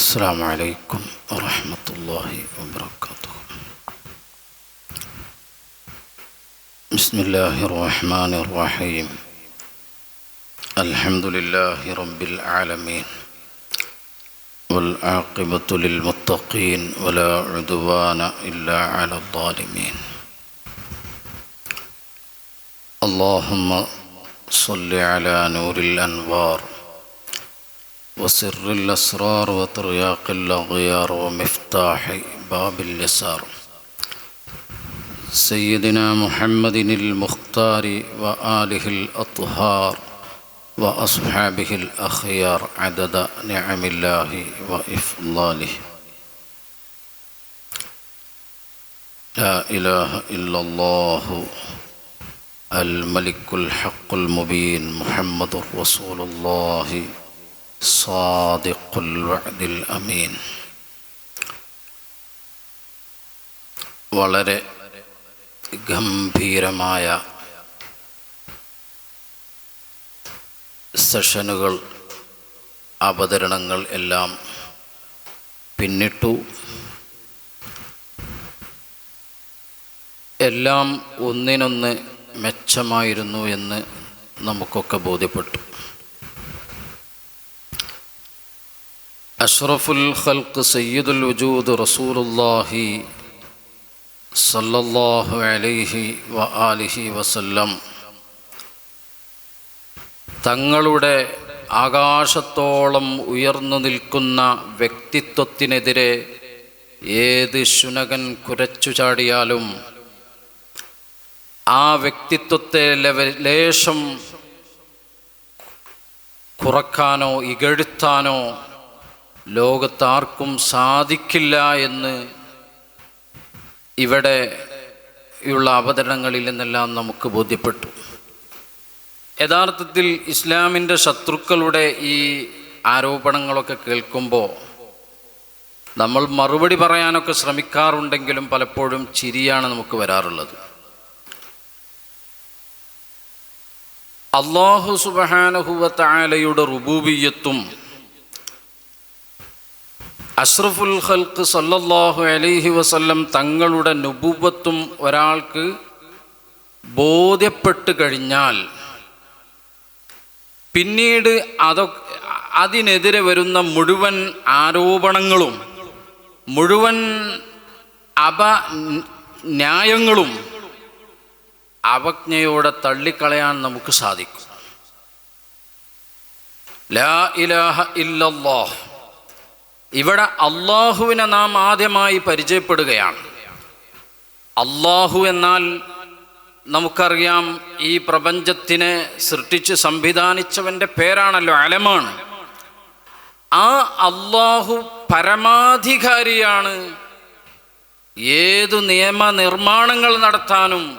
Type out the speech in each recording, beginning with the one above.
السلام عليكم ورحمة الله وبركاته. بسم الله الرحمن الرحيم. الحمد لله رب العالمين. والعاقبة للمتقين ولا عدوان إلا على الظالمين. اللهم صل على نور الأنوار. وسر الأسرار وترياق الأغيار ومفتاح باب اليسار. سيدنا محمد المختار وآله الأطهار وأصحابه الأخيار عدد نعم الله وإفضاله. لا إله إلا الله الملك الحق المبين محمد رسول الله صادق الوعد الأمين വളരെ ഗംഭീരമായ സെഷനുകൾ അവതരണങ്ങൾ എല്ലാം പിന്നിട്ടു എല്ലാം ഒന്നിനൊന്ന് മെച്ചമായിരുന്നു എന്ന് നമുക്കൊക്കെ ബോധ്യപ്പെട്ടു അഷ്റഫുൽ ഖൽക്ക് സയ്യിദുൽ വജൂദ് റസൂലുല്ലാഹി സല്ലല്ലാഹു അലൈഹി വ ആലിഹി വസല്ലം. തങ്ങളുടെ ആകാശത്തോളം ഉയർന്നു നിൽക്കുന്ന വ്യക്തിത്വത്തിനെതിരെ ഏത് ശുനകൻ കുരച്ചു ചാടിയാലും ആ വ്യക്തിത്വത്തെ ലേശം കുറക്കാനോ ഇകഴ്ത്താനോ ലോകത്താർക്കും സാധിക്കില്ല എന്ന് ഇവിടെ ഉള്ള അവതരണങ്ങളിൽ നിന്നെല്ലാം നമുക്ക് ബോധ്യപ്പെട്ടു. യഥാർത്ഥത്തിൽ ഇസ്ലാമിന്റെ ശത്രുക്കളുടെ ഈ ആരോപണങ്ങളൊക്കെ കേൾക്കുമ്പോൾ നമ്മൾ മറുപടി പറയാനൊക്കെ ശ്രമിക്കാറുണ്ടെങ്കിലും പലപ്പോഴും ചിരിയാണ് നമുക്ക് വരാറുള്ളത്. അള്ളാഹു സുബഹാനഹുവത്തായാലയുടെ റുബൂബിയത്തും അഷ്റഫുൽ ഖൽക്ക് സല്ലല്ലാഹു അലൈഹി വസല്ലം തങ്ങളുടെ നുബൂബത്തും ഒരാൾക്ക് ബോധ്യപ്പെട്ട് കഴിഞ്ഞാൽ പിന്നീട് അതൊ അതിനെതിരെ വരുന്ന മുഴുവൻ ആരോപണങ്ങളും മുഴുവൻ അപ ന്യായങ്ങളും അവജ്ഞയോടെ തള്ളിക്കളയാൻ നമുക്ക് സാധിക്കും. ലാ ഇലാഹ ഇല്ലല്ലാഹ്. ഇവിടെ അള്ളാഹുവിനെ നാം ആദ്യമായി പരിചയപ്പെടുകയാണ്. അള്ളാഹു എന്നാൽ നമുക്കറിയാം ഈ പ്രപഞ്ചത്തിനെ സൃഷ്ടിച്ച് സംവിധാനിച്ചവന്റെ പേരാണല്ലോ അലമാണ്. ആ അള്ളാഹു പരമാധികാരിയാണ്. ഏതു നിയമനിർമ്മാണങ്ങൾ നടത്താനും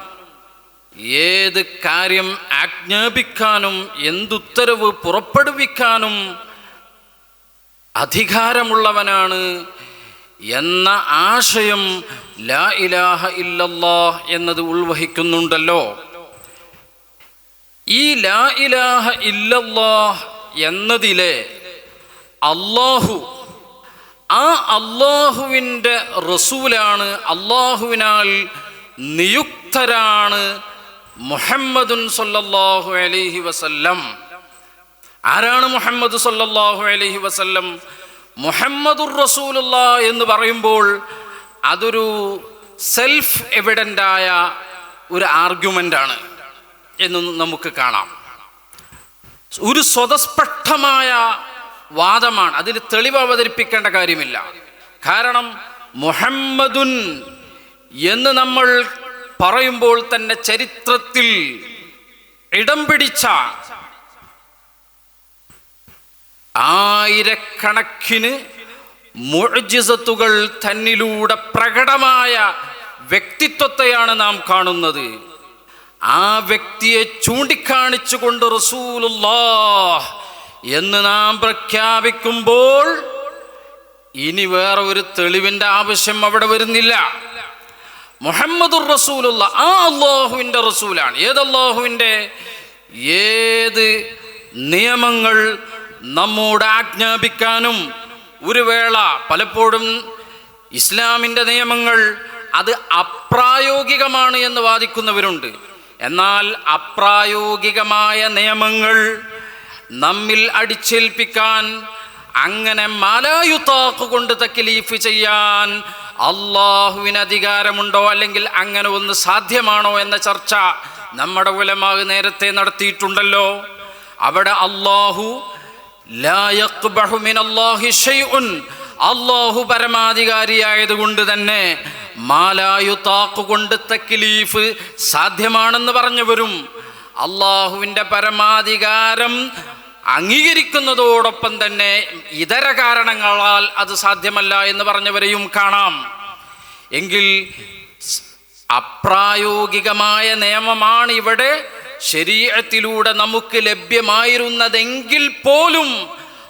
ഏത് കാര്യം ആജ്ഞാപിക്കാനും എന്തുത്തരവ് പുറപ്പെടുവിക്കാനും അധികാരമുള്ളവനാണ് എന്ന ആശയം ലാ ഇലാഹ ഇല്ലല്ലാഹ് എന്നത് ഉൾവഹിക്കുന്നുണ്ടല്ലോ. ഈ ലാ ഇലാഹ ഇല്ലല്ലാഹ് എന്നതിലെ അള്ളാഹു ആ അള്ളാഹുവിന്റെ റസൂലാണ് അള്ളാഹുവിനാൽ നിയുക്തരാണ് മുഹമ്മദുൻ സല്ലാഹു അലൈഹി വസല്ലം. ആരാണ് മുഹമ്മദ് സല്ലാഹു അലഹി വസല്ലം? മുഹമ്മദുർ റസൂലുള്ള എന്ന് പറയുമ്പോൾ അതൊരു സെൽഫ് എവിഡന്റായ ഒരു ആർഗ്യുമെന്റാണ് എന്ന് നമുക്ക് കാണാം. ഒരു സ്വതസ്പഷ്ടമായ വാദമാണ്. അതിന് തെളിവ് അവതരിപ്പിക്കേണ്ട കാര്യമില്ല. കാരണം മുഹമ്മദുൻ എന്ന് നമ്മൾ പറയുമ്പോൾ തന്നെ ചരിത്രത്തിൽ ഇടം പിടിച്ച ആയിരക്കണക്കിന് മുഴജിസത്തുകൾ തന്നിലൂടെ പ്രകടമായ വ്യക്തിത്വത്തെയാണ് നാം കാണുന്നത്. ആ വ്യക്തിയെ ചൂണ്ടിക്കാണിച്ചുകൊണ്ട് റസൂലുല്ലാഹ് എന്ന് നാം പ്രഖ്യാപിക്കുമ്പോൾ ഇനി വേറെ ഒരു തെളിവിന്റെ ആവശ്യം അവിടെ വരുന്നില്ല. മുഹമ്മദുർ റസൂലുള്ള ആ അള്ളാഹുവിന്റെ റസൂലാണ്. ഏത് അള്ളാഹുവിന്റെ ഏത് നിയമങ്ങൾ നമ്മോട് ആജ്ഞാപിക്കാനും ഒരു വേള പലപ്പോഴും ഇസ്ലാമിന്റെ നിയമങ്ങൾ അത് അപ്രായോഗികമാണ് എന്ന് വാദിക്കുന്നവരുണ്ട്. എന്നാൽ അപ്രായോഗികമായ നിയമങ്ങൾ നമ്മിൽ അടിച്ചേൽപ്പിക്കാൻ അങ്ങനെ മലയുത്താക്ക് കൊണ്ട് തക്കിലീഫ് ചെയ്യാൻ അള്ളാഹുവിന് അധികാരമുണ്ടോ അല്ലെങ്കിൽ അങ്ങനെ ഒന്ന് സാധ്യമാണോ എന്ന ചർച്ച നമ്മുടെ ഉലമാവ് നേരത്തെ നടത്തിയിട്ടുണ്ടല്ലോ. അവിടെ അള്ളാഹു അള്ളാഹു പരമാധികാരിയായതുകൊണ്ട് തന്നെ മാലായു താക്കുകൊണ്ട് തക്കിലീഫ് സാധ്യമാണെന്ന് പറഞ്ഞവരും അള്ളാഹുവിന്റെ പരമാധികാരം അംഗീകരിക്കുന്നതോടൊപ്പം തന്നെ ഇതര കാരണങ്ങളാൽ അത് സാധ്യമല്ല എന്ന് പറഞ്ഞവരെയും കാണാം. എങ്കിൽ അപ്രായോഗികമായ നിയമമാണ് ഇവിടെ ശരീരത്തിലൂടെ നമുക്ക് ലഭ്യമായിരുന്നതെങ്കിൽ പോലും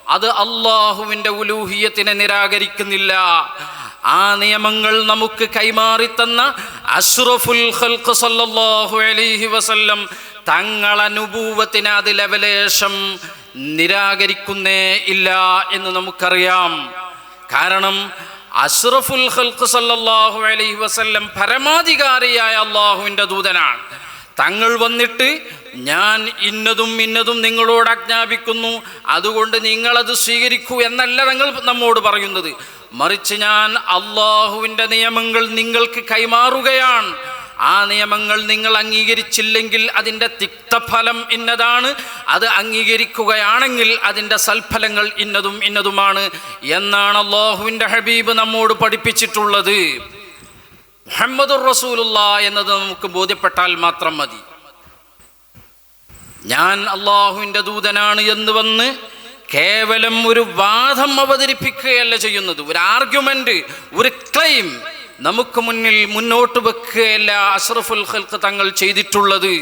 അത് അള്ളാഹുവിന്റെ ഉലൂഹിയത്തിനെ നിരാകരിക്കുന്നില്ല. ആ നിയമങ്ങൾ നമുക്ക് കൈമാറി തന്ന അഷ്റഫുൽ ഖൽഖ് സല്ലല്ലാഹു അലൈഹി വസല്ലം തങ്ങളെ നുപൂവത്തിന് അത് ലവലേശം നിരാകരിക്കുന്നേ ഇല്ല എന്ന് നമുക്കറിയാം. കാരണം അഷ്റഫുൽ ഖൽഖ് സല്ലല്ലാഹു അലൈഹി വസല്ലം പരമാധികാരിയായ അള്ളാഹുവിന്റെ ദൂതനാണ്. തങ്ങൾ വന്നിട്ട് ഞാൻ ഇന്നതും ഇന്നതും നിങ്ങളോട് ആജ്ഞാപിക്കുന്നു. അതുകൊണ്ട് നിങ്ങളത് സ്വീകരിക്കൂ എന്നല്ല തങ്ങൾ നമ്മോട് പറയുന്നത്. മറിച്ച് ഞാൻ അള്ളാഹുവിന്റെ നിയമങ്ങൾ നിങ്ങൾക്ക് കൈമാറുകയാണ്. ആ നിയമങ്ങൾ നിങ്ങൾ അംഗീകരിച്ചില്ലെങ്കിൽ അതിന്റെ തിക്തഫലം ഇന്നതാണ്. അത് അംഗീകരിക്കുകയാണെങ്കിൽ അതിന്റെ സൽഫലങ്ങൾ ഇന്നതും ഇന്നതുമാണ് എന്നാണ് അള്ളാഹുവിന്റെ ഹബീബ് നമ്മോട് പഠിപ്പിച്ചിട്ടുള്ളത്. മുഹമ്മദുർ റസൂലുള്ള എന്നത് നമുക്ക് ബോധ്യപ്പെട്ടാൽ മാത്രം മതി. ഞാൻ അള്ളാഹുവിന്റെ ദൂതനാണ് എന്ന് വന്ന് കേവലം ഒരു വാദം അവതരിപ്പിക്കുകയല്ല ചെയ്യുന്നത്. ഒരു ആർഗ്യുമെന്റ് ഒരു ക്ലെയിം നമുക്ക് മുന്നിൽ മുന്നോട്ട് വെക്കുകയല്ല അഷ്റഫുൽ ഖൽക്ക് തങ്ങൾ ചെയ്തിട്ടുള്ളത്.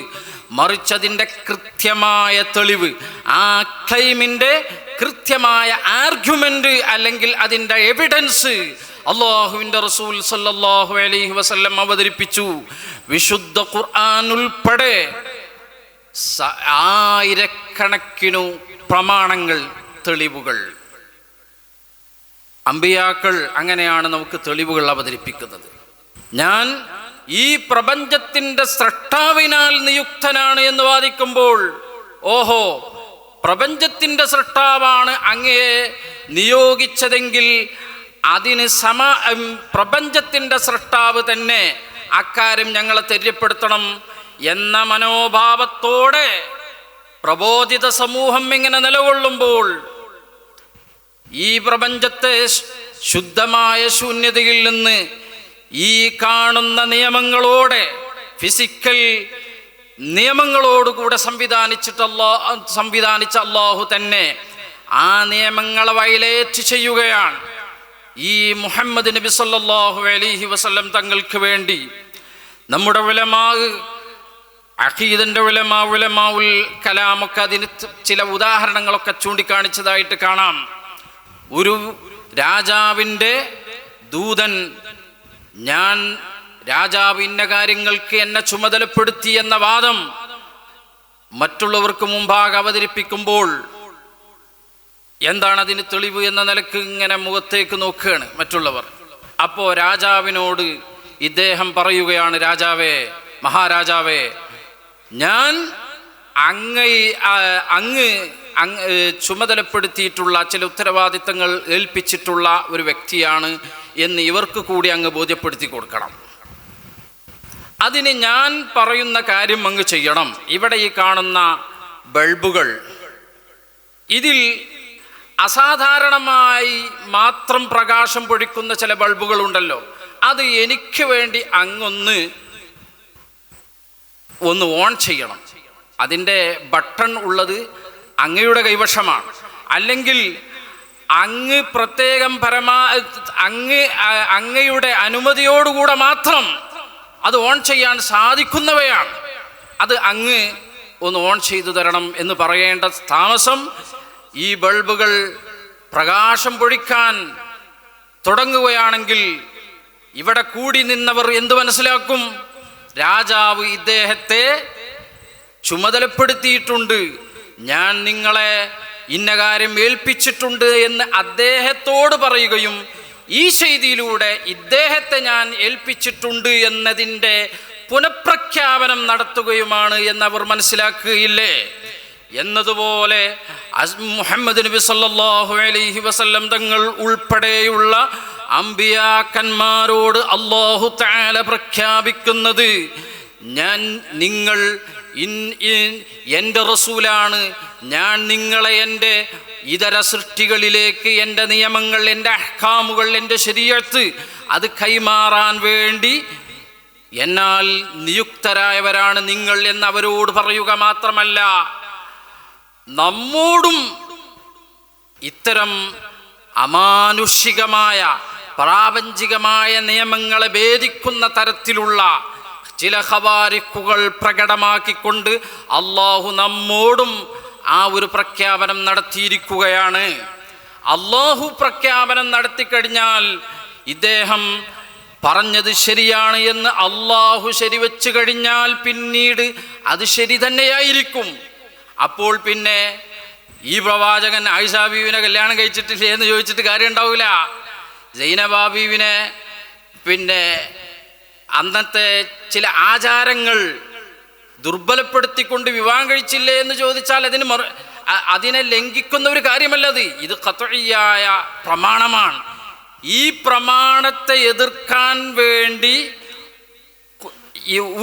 മറിച്ചതിന്റെ കൃത്യമായ തെളിവ് ആ ക്ലെയിമിന്റെ കൃത്യമായ ആർഗ്യുമെന്റ് അല്ലെങ്കിൽ അതിന്റെ എവിഡൻസ് അള്ളാഹുവിന്റെ റസൂൽ സല്ലാഹു അലൈഹി വസല്ലം അവതരിപ്പിച്ചു. വിശുദ്ധ ഖുർആൻ ഉൾപ്പെടെ ആയിരക്കണക്കിനു പ്രമാണങ്ങൾ തെളിവുകൾ. അമ്പിയാക്കൾ അങ്ങനെയാണ് നമുക്ക് തെളിവുകൾ അവതരിപ്പിക്കുന്നത്. ഞാൻ ഈ പ്രപഞ്ചത്തിന്റെ സൃഷ്ടാവിനാൽ നിയുക്തനാണ് എന്ന് വാദിക്കുമ്പോൾ ഓഹോ പ്രപഞ്ചത്തിന്റെ സൃഷ്ടാവാണ് അങ്ങയെ നിയോഗിച്ചതെങ്കിൽ അതിന് സമ പ്രപഞ്ചത്തിന്റെ സൃഷ്ടാവ് തന്നെ അക്കാര്യം ഞങ്ങളെ തെര്യപ്പെടുത്തണം എന്ന മനോഭാവത്തോടെ പ്രബോധിത സമൂഹം ഇങ്ങനെ നിലകൊള്ളുമ്പോൾ ഈ പ്രപഞ്ചത്തെ ശുദ്ധമായ ശൂന്യതയിൽ നിന്ന് ഈ കാണുന്ന നിയമങ്ങളോടെ ഫിസിക്കൽ നിയമങ്ങളോടുകൂടെ സംവിധാനിച്ചിട്ട് അല്ലാ സംവിധാനിച്ച അള്ളാഹു തന്നെ ആ നിയമങ്ങളെ വയലേറ്റ് ചെയ്യുകയാണ്. ഈ മുഹമ്മദ് നബി സല്ലാഹു അലൈഹി വസല്ലം തങ്ങൾക്ക് വേണ്ടി നമ്മുടെ വിലമാവ് അഖീദന്റെ ഉലമാ ഉലമാവുൽ കലാമൊക്കെ അതിന് ചില ഉദാഹരണങ്ങളൊക്കെ ചൂണ്ടിക്കാണിച്ചതായിട്ട് കാണാം. ഒരു രാജാവിന്റെ ദൂതൻ ഞാൻ രാജാവ് ഇന്ന കാര്യങ്ങൾക്ക് എന്നെ ചുമതലപ്പെടുത്തി എന്ന വാദം മറ്റുള്ളവർക്ക് മുമ്പാകെ അവതരിപ്പിക്കുമ്പോൾ എന്താണ് അതിന് തെളിവ് എന്ന നിലയ്ക്ക് ഇങ്ങനെ മുഖത്തേക്ക് നോക്കുകയാണ് മറ്റുള്ളവർ. അപ്പോൾ രാജാവിനോട് ഇദ്ദേഹം പറയുകയാണ് രാജാവേ മഹാരാജാവേ ഞാൻ അങ്ങ് അങ്ങ് അങ്ങ് ചുമതലപ്പെടുത്തിയിട്ടുള്ള ചില ഉത്തരവാദിത്തങ്ങൾ ഏൽപ്പിച്ചിട്ടുള്ള ഒരു വ്യക്തിയാണ് എന്ന് ഇവർക്ക് കൂടി അങ്ങ് ബോധ്യപ്പെടുത്തി കൊടുക്കണം. അതിന് ഞാൻ പറയുന്ന കാര്യം അങ്ങ് ചെയ്യണം. ഇവിടെ ഈ കാണുന്ന ബൾബുകൾ ഇതിൽ അസാധാരണമായി മാത്രം പ്രകാശം പൊഴിക്കുന്ന ചില ബൾബുകൾ ഉണ്ടല്ലോ അത് എനിക്ക് വേണ്ടി അങ്ങൊന്ന് ഒന്ന് ഓൺ ചെയ്യണം. അതിന്റെ ബട്ടൺ ഉള്ളത് അങ്ങയുടെ കൈവശമാണ്. അല്ലെങ്കിൽ അങ്ങ് പ്രത്യേകം പരമാ അങ്ങ് അങ്ങയുടെ അനുമതിയോടുകൂടെ മാത്രം അത് ഓൺ ചെയ്യാൻ സാധിക്കുന്നവയാണ്. അത് അങ്ങ് ഒന്ന് ഓൺ ചെയ്തു തരണം എന്ന് പറയേണ്ട താമസം ഈ ബൾബുകൾ പ്രകാശം പൊഴിക്കാൻ തുടങ്ങുകയാണെങ്കിൽ ഇവിടെ കൂടി നിന്നവർ എന്തു മനസ്സിലാക്കും? രാജാവ് ഇദ്ദേഹത്തെ ചുമതലപ്പെടുത്തിയിട്ടുണ്ട്. ഞാൻ നിങ്ങളെ ഇന്ന കാര്യം ഏൽപ്പിച്ചിട്ടുണ്ട് എന്ന് അദ്ദേഹത്തോട് പറയുകയും ഈ ചെയ്തിയിലൂടെ ഇദ്ദേഹത്തെ ഞാൻ ഏൽപ്പിച്ചിട്ടുണ്ട് എന്നതിന്റെ പുനഃപ്രഖ്യാപനം നടത്തുകയുമാണ് എന്നവർ മനസ്സിലാക്കുകയില്ലേ? എന്നതുപോലെ മുഹമ്മദ് നബി സല്ലാഹു അലൈഹി വസല്ലം തങ്ങൾ ഉൾപ്പെടെയുള്ള അമ്പിയാക്കന്മാരോട് അള്ളാഹു താല പ്രഖ്യാപിക്കുന്നത് ഞാൻ നിങ്ങൾ ഇൻ എന്റെ റസൂലാണ്. ഞാൻ നിങ്ങളെ എന്റെ ഇതര സൃഷ്ടികളിലേക്ക് എന്റെ നിയമങ്ങൾ എന്റെ അഹ്കാമുകൾ എന്റെ ശരീരത്ത് അത് കൈമാറാൻ വേണ്ടി എന്നാൽ നിയുക്തരായവരാണ് നിങ്ങൾ എന്ന് അവരോട് പറയുക മാത്രമല്ല. നമ്മോടും ഇത്തരം അമാനുഷികമായ പ്രാപഞ്ചികമായ നിയമങ്ങളെ ഭേദിക്കുന്ന തരത്തിലുള്ള ചില ഹവാരിക്കുകൾ പ്രകടമാക്കിക്കൊണ്ട് അള്ളാഹു നമ്മോടും ആ ഒരു പ്രഖ്യാപനം നടത്തിയിരിക്കുകയാണ്. അള്ളാഹു പ്രഖ്യാപനം നടത്തിക്കഴിഞ്ഞാൽ ഇദ്ദേഹം പറഞ്ഞത് ശരിയാണ് എന്ന് അള്ളാഹു ശരിവെച്ച് കഴിഞ്ഞാൽ പിന്നീട് അത് ശരി തന്നെയായിരിക്കും. അപ്പോൾ പിന്നെ ഈ പ്രവാചകൻ ആയിഷാ ബീവിനെ കല്യാണം കഴിച്ചിട്ടില്ലേ എന്ന് ചോദിച്ചിട്ട് കാര്യം ഉണ്ടാവില്ല. ജൈനബാ ബീവിനെ പിന്നെ അന്നത്തെ ചില ആചാരങ്ങൾ ദുർബലപ്പെടുത്തിക്കൊണ്ട് വിവാഹം കഴിച്ചില്ലേ എന്ന് ചോദിച്ചാൽ അതിന് മറു അതിനെ ലംഘിക്കുന്ന ഒരു കാര്യമല്ലത് ഇത് കത്തഴിയായ പ്രമാണമാണ്. ഈ പ്രമാണത്തെ എതിർക്കാൻ വേണ്ടി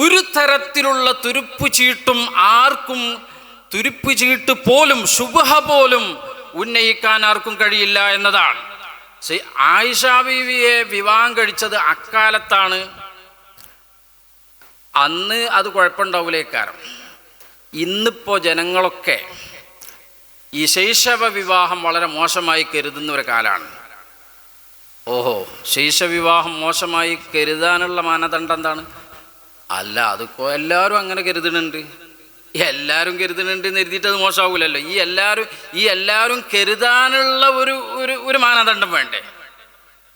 ഒരു തരത്തിലുള്ള തുരുപ്പ് ചീട്ടും ആർക്കും തുരുപ്പ് ചീട്ട് പോലും ശുഭ പോലും ഉന്നയിക്കാൻ ആർക്കും കഴിയില്ല എന്നതാണ്. ആയിഷ ബീവിയെ വിവാഹം കഴിച്ചത് അക്കാലത്താണ്. അന്ന് അത് കുഴപ്പമുണ്ടാവില്ലേക്കാരം ഇന്നിപ്പോൾ ജനങ്ങളൊക്കെ ഈ ശൈശവ വിവാഹം വളരെ മോശമായി കരുതുന്ന ഒരു കാലമാണ് ഓഹോ ശൈശവിവാഹം മോശമായി കരുതാനുള്ള മാനദണ്ഡം എന്താണ്? അല്ല അതിപ്പോ എല്ലാവരും അങ്ങനെ കരുതുന്നുണ്ട്. എല്ലാവരും കരുതുന്നുണ്ട് എന്ന് എഴുതിയിട്ട് അത് മോശമാവില്ലല്ലോ ഈ എല്ലാവരും ഈ എല്ലാവരും കരുതാനുള്ള ഒരു ഒരു ഒരു മാനദണ്ഡം വേണ്ടേ?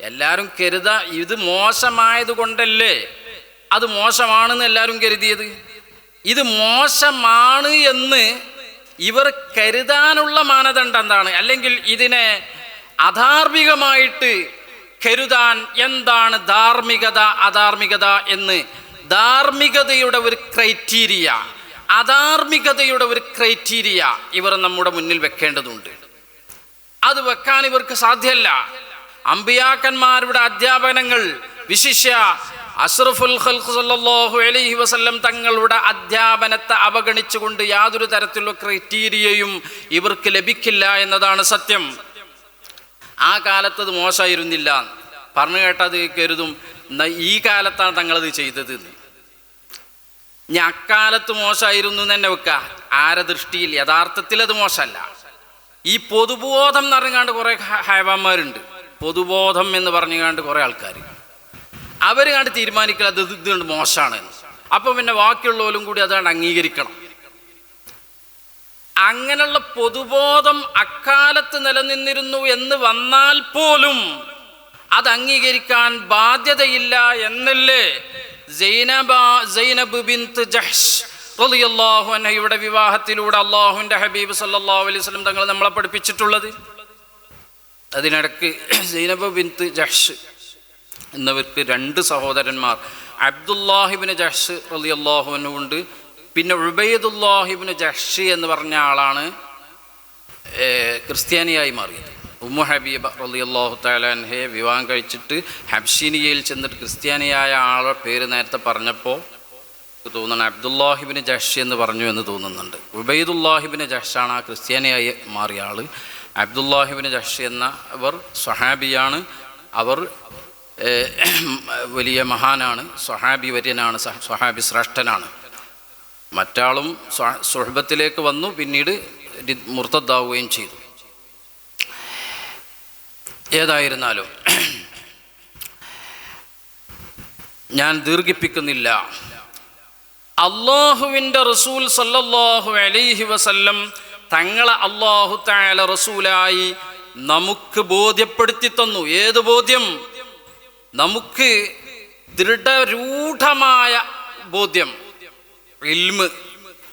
എല്ലാവരും കരുതാ ഇത് മോശമായത് കൊണ്ടല്ലേ അത് മോശമാണെന്ന് എല്ലാവരും കരുതിയത്? ഇത് മോശമാണ് എന്ന് ഇവർ കരുതാനുള്ള മാനദണ്ഡം എന്താണ്? അല്ലെങ്കിൽ ഇതിനെ അധാർമികമായിട്ട് കരുതാൻ എന്താണ് ധാർമ്മികത അധാർമികത എന്ന്? ധാർമ്മികതയുടെ ഒരു ക്രൈറ്റീരിയ. അധാർമികതയുടെ ഒരു ക്രൈറ്റീരിയ ഇവർ നമ്മുടെ മുന്നിൽ വെക്കേണ്ടതുണ്ട്. അത് വെക്കാൻ ഇവർക്ക് സാധ്യമല്ല അമ്പിയാക്കന്മാരുടെ അധ്യാപനങ്ങൾ വിശിഷ്യ അഷ്റഫുൽ അലഹി അലൈഹി വസല്ലം തങ്ങളുടെ അധ്യാപനത്തെ അവഗണിച്ചുകൊണ്ട് യാതൊരു തരത്തിലുള്ള ക്രൈറ്റീരിയയും ഇവർക്ക് ലഭിക്കില്ല എന്നതാണ് സത്യം. ആ കാലത്ത് അത് മോശമായിരുന്നില്ല. പറഞ്ഞു കേട്ടത് കരുതും ഈ കാലത്താണ് തങ്ങളത് ചെയ്തത്. എന്ന്." ഇനി അക്കാലത്ത് മോശമായിരുന്നു എന്ന് തന്നെ വെക്കുക. ആരെ ദൃഷ്ടിയിൽ? യഥാർത്ഥത്തിൽ അത് മോശമല്ല. ഈ പൊതുബോധം എന്ന് പറഞ്ഞുകൊണ്ട് കുറേ ഹൈവാന്മാരുണ്ട്. പൊതുബോധം എന്ന് പറഞ്ഞുകൊണ്ട് കുറേ ആൾക്കാർ അവർ കണ്ട് തീരുമാനിക്കുക അത് ഇത് ഇതുകൊണ്ട് മോശമാണ് അപ്പം പിന്നെ ബാക്കിയുള്ളവരും കൂടി അതുകൊണ്ട് അംഗീകരിക്കണം. അങ്ങനെയുള്ള പൊതുബോധം അക്കാലത്ത് നിലനിന്നിരുന്നു എന്ന് വന്നാൽ പോലും അത് അംഗീകരിക്കാൻ ബാധ്യതയില്ല എന്നല്ലേ? സൈനബ ബിന്ത് ജഹ്ഷ് റളിയല്ലാഹു അൻഹയുടെ വിവാഹത്തിലൂടെ അള്ളാഹുവിന്റെ ഹബീബ് സല്ലല്ലാഹു അലൈഹി വസല്ലം തങ്ങൾ നമ്മളെ പഠിപ്പിച്ചിട്ടുള്ളത്. അതിനിടക്ക് സൈനബ് ബിന്ത് ജഹ്ഷ് എന്നവർക്ക് രണ്ട് സഹോദരന്മാർ അബ്ദുല്ലാഹിബിന് ജഹ്ഷ് റളിയല്ലാഹു ഉണ്ട്. പിന്നെ ഉബൈദുല്ലാഹിബിന് ജഹ്ഷ് എന്ന് പറഞ്ഞ ആളാണ് ക്രിസ്ത്യാനിയായി മാറിയത്. ഉമ്മു ഹബീബ അള്ളാഹു തആലാൻഹയെ വിവാഹം കഴിച്ചിട്ട് ഹബ്ഷീനിയയിൽ ചെന്നിട്ട് ക്രിസ്ത്യാനിയായ ആളെ പേര് നേരത്തെ പറഞ്ഞപ്പോൾ തോന്നുന്നു അബ്ദുല്ലാഹിബിന് ജഷ് എന്ന് പറഞ്ഞു എന്ന് തോന്നുന്നുണ്ട്. ഉബൈദുല്ലാഹിബിന് ജഷാണ് ആ ക്രിസ്ത്യാനിയായി മാറിയ ആൾ അബ്ദുല്ലാഹിബിന് ജഷ് എന്ന അവർ സ്വഹാബിയാണ്. അവർ വലിയ മഹാനാണ് സ്വഹാബി വര്യനാണ് സൊഹാബി ശ്രേഷ്ഠനാണ്. മറ്റാളും സുഹബത്തിലേക്ക് വന്നു പിന്നീട് മുർത്തദ്ദാവുകയും ചെയ്തു. ഏതായിരുന്നാലും ഞാൻ ദീർഘിപ്പിക്കുന്നില്ല. അള്ളാഹുവിന്റെ റസൂൽ സല്ലല്ലാഹു അലൈഹി വസല്ലം തങ്ങളെ അള്ളാഹു താല റസൂലായി നമുക്ക് ബോധ്യപ്പെടുത്തി തന്നു. ഏത് ബോധ്യം? നമുക്ക് ദൃഢരൂഢമായ ബോധ്യം. ഇൽമ്.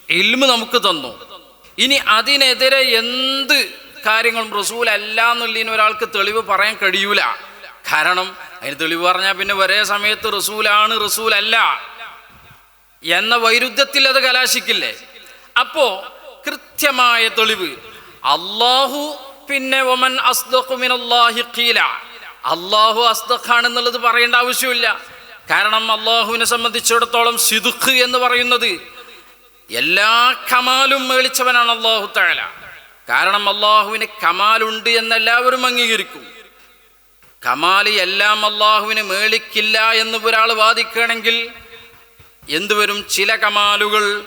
ഇൽമ് നമുക്ക് തന്നു. ഇനി അതിനെതിരെ എന്ത് കാര്യങ്ങളും റസൂൽ അല്ല എന്നുള്ളതിന് ഒരാൾക്ക് തെളിവ് പറയാൻ കഴിയൂല. കാരണം അതിന് തെളിവ് പറഞ്ഞാൽ പിന്നെ ഒരേ സമയത്ത് റസൂലാണ് റസൂൽ അല്ല എന്ന വൈരുദ്ധ്യത്തിൽ അത് കലാശിക്കില്ലേ? അപ്പോ കൃത്യമായ തെളിവ്. അള്ളാഹു പിന്നെ ഒമൻ അള്ളാഹു അസ്ദഖാണെന്നുള്ളത് പറയേണ്ട ആവശ്യമില്ല. കാരണം അള്ളാഹുവിനെ സംബന്ധിച്ചിടത്തോളം സിദുഖ് എന്ന് പറയുന്നത് എല്ലാ കമാലും മേളിച്ചവനാണ് അള്ളാഹു താല കാരണം അള്ളാഹുവിന് കമാലുണ്ട് എന്ന് എല്ലാവരും അംഗീകരിക്കും. കമാലി എല്ലാം അള്ളാഹുവിന് മേളിക്കില്ല എന്ന് ഒരാൾ വാദിക്കുകയാണെങ്കിൽ എന്തുവരും ചില കമാലുകൾ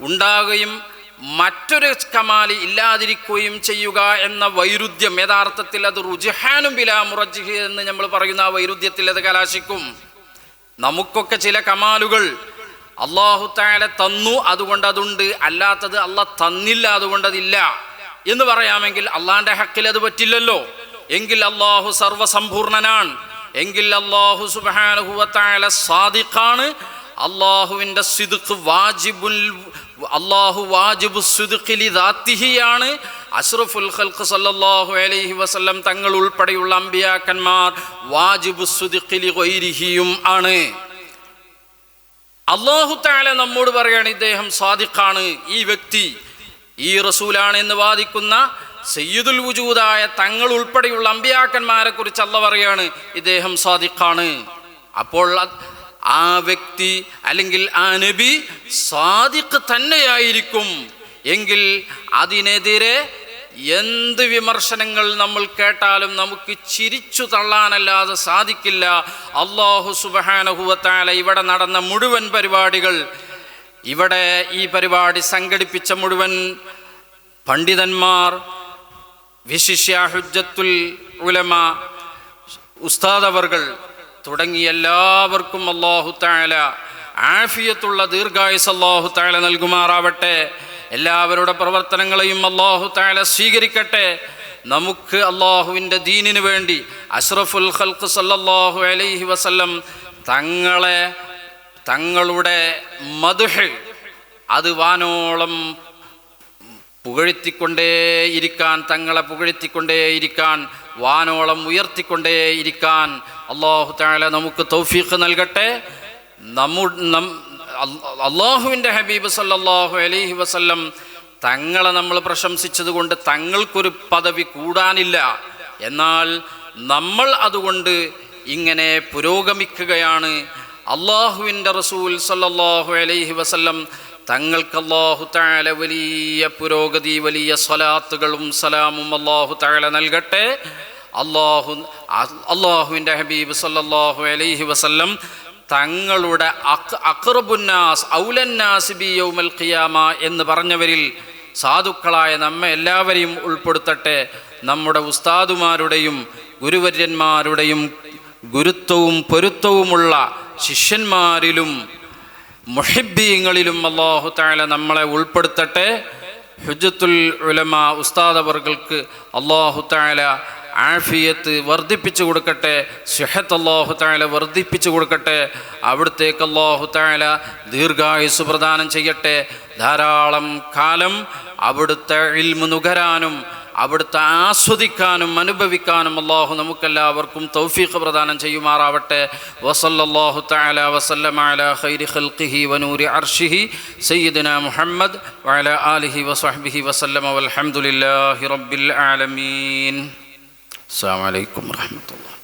ഉണ്ടാകുകയും മറ്റൊരു കമാലി ഇല്ലാതിരിക്കുകയും ചെയ്യുക എന്ന വൈരുദ്ധ്യം യഥാർത്ഥത്തിൽ അത് റുജിഹാനും ബിലാ മുറജിഹ് എന്ന് നമ്മൾ പറയുന്ന ആ വൈരുദ്ധ്യത്തിൽ അത് കലാശിക്കും. നമുക്കൊക്കെ ചില കമാലുകൾ അള്ളാഹു താല തന്നു അതുകൊണ്ട് അതുണ്ട് അല്ലാത്തത് അള്ളാഹ് തന്നില്ല അതുകൊണ്ട് അതില്ല. എന്ന് പറയാമെങ്കിൽ അള്ളാന്റെ ഹക്കിൽ അത് പറ്റില്ലല്ലോ. എങ്കിൽ അള്ളാഹു സർവസമ്പൂർണനാണ്. എങ്കിൽ അള്ളാഹു സുബാനുഹുവത്തായ സാദിഖാണ്. അള്ളാഹുവിന്റെ സിദുഖ് വാജിബുൽ അള്ളാഹു വാജിബു സുദുഖിലി ദാത്തിഹിയാണ് അഷ്റഫുൽ ഖൽഖ് സല്ലല്ലാഹു അലൈഹി വസല്ലം തങ്ങൾ ഉൾപ്പെടെയുള്ള അമ്പിയാക്കന്മാർ വാജിബു സുദുഖിലി ഗൈരിഹിയും ആണ്. അള്ളാഹു താല നമ്മോട് പറയാണ് ഇദ്ദേഹം സാദിഖാണ്. ഈ വ്യക്തി ഈ റസൂലാണ് എന്ന് വാദിക്കുന്ന സയ്യിദുൽ വുജൂദായ തങ്ങൾ ഉൾപ്പെടെയുള്ള അമ്പിയാക്കന്മാരെ കുറിച്ച് അല്ല പറയാണ് ഇദ്ദേഹം സാദിഖാണ്. അപ്പോൾ ആ വ്യക്തി അല്ലെങ്കിൽ ആ നബി സാദിഖ് തന്നെയായിരിക്കും. എങ്കിൽ അതിനെതിരെ എന്ത് വിമർശനങ്ങൾ നമ്മൾ കേട്ടാലും നമുക്ക് ചിരിച്ചു തള്ളാനല്ലാതെ സാധിക്കില്ല. അള്ളാഹു സുബഹാനഹുവത്താല ഇവിടെ നടന്ന മുഴുവൻ പരിപാടികൾ ഇവിടെ ഈ പരിപാടി സംഘടിപ്പിച്ച മുഴുവൻ പണ്ഡിതന്മാർ വിശിഷ്യ ഹുജ്ജത്തുൽ ഉലമ ഉസ്താദവർകൾ തുടങ്ങി എല്ലാവർക്കും അള്ളാഹു താല ആഫിയത്തുള്ള ദീർഘായുസ് അള്ളാഹു താല നൽകുമാറാവട്ടെ. എല്ലാവരുടെ പ്രവർത്തനങ്ങളെയും അള്ളാഹു താല സ്വീകരിക്കട്ടെ. നമുക്ക് അള്ളാഹുവിന്റെ ദീനിനു വേണ്ടി അഷ്റഫുൽ ഖൽഖ് സല്ലല്ലാഹു അലൈഹി വസല്ലം തങ്ങളെ തങ്ങളുടെ മധുഹ് അത് വാനോളം പുകഴ്ത്തിക്കൊണ്ടേയിരിക്കാൻ തങ്ങളെ പുകഴ്ത്തിക്കൊണ്ടേയിരിക്കാൻ വാനോളം ഉയർത്തിക്കൊണ്ടേയിരിക്കാൻ അള്ളാഹു താല നമുക്ക് തൗഫീഖ് നൽകട്ടെ. നമ്മു നം അള്ളാഹുവിന്റെ ഹബീബ് സല്ലാഹു അലൈഹി വസല്ലം തങ്ങളെ നമ്മൾ പ്രശംസിച്ചത് കൊണ്ട് തങ്ങൾക്കൊരു പദവി കൂടാനില്ല. എന്നാൽ നമ്മൾ അതുകൊണ്ട് ഇങ്ങനെ പുരോഗമിക്കുകയാണ്. അള്ളാഹുവിന്റെ റസൂൽ സല്ലാഹു അലൈഹി വസല്ലം തങ്ങൾക്ക് അള്ളാഹു താല വലിയ പുരോഗതി വലിയ സ്വലാത്തുകളും സലാമും അള്ളാഹു താല നൽകട്ടെ. അള്ളാഹു അള്ളാഹുവിന്റെ ഹബീബ് സല്ലാഹു അലൈഹി വസല്ലം തങ്ങളുടെ അക് അക്റബുന്നാസ് ഔലന്നാസ് ബി യൗമൽ ഖിയാമ എന്ന് പറഞ്ഞവരിൽ സാധുക്കളായ നമ്മെ എല്ലാവരെയും ഉൾപ്പെടുത്തട്ടെ. നമ്മുടെ ഉസ്താദുമാരുടെയും ഗുരുവര്യന്മാരുടെയും ഗുരുത്വവും പൊരുത്തവുമുള്ള ശിഷ്യന്മാരിലും മുഹിബീങ്ങളിലും അള്ളാഹു താല നമ്മളെ ഉൾപ്പെടുത്തട്ടെ. ഹുജത്തുൽ ഉലമ ഉസ്താദവർക്ക് അള്ളാഹു താല ആഫിയത്ത് വർദ്ധിപ്പിച്ചു കൊടുക്കട്ടെ. സുഹത്ത് അള്ളാഹു താല വർദ്ധിപ്പിച്ചു കൊടുക്കട്ടെ. അവിടുത്തേക്ക് അള്ളാഹു താല ദീർഘായുസ് പ്രദാനം ചെയ്യട്ടെ. ധാരാളം കാലം അവിടുത്തെ ഇൽമു നുകരാനും അവിടുത്തെ ആസ്വദിക്കാനും അനുഭവിക്കാനും അള്ളാഹു നമുക്കെല്ലാവർക്കും തൗഫീഖ് പ്രദാനം ചെയ്യുമാറാവട്ടെ. വസല്ലല്ലാഹു തആല വസല്ലമ അലാ ഖൈരി ഖൽഖിഹി വനൂരി അർഷിഹി സയ്യിദിന മുഹമ്മദ് വഅല ആലിഹി വസഹ്ബിഹി വസല്ലമ വൽഹംദുലില്ലാഹി റബ്ബിൽ ആലമീൻ. അസ്സലാമു അലൈക്കും വറഹ്മത്തുള്ളാഹി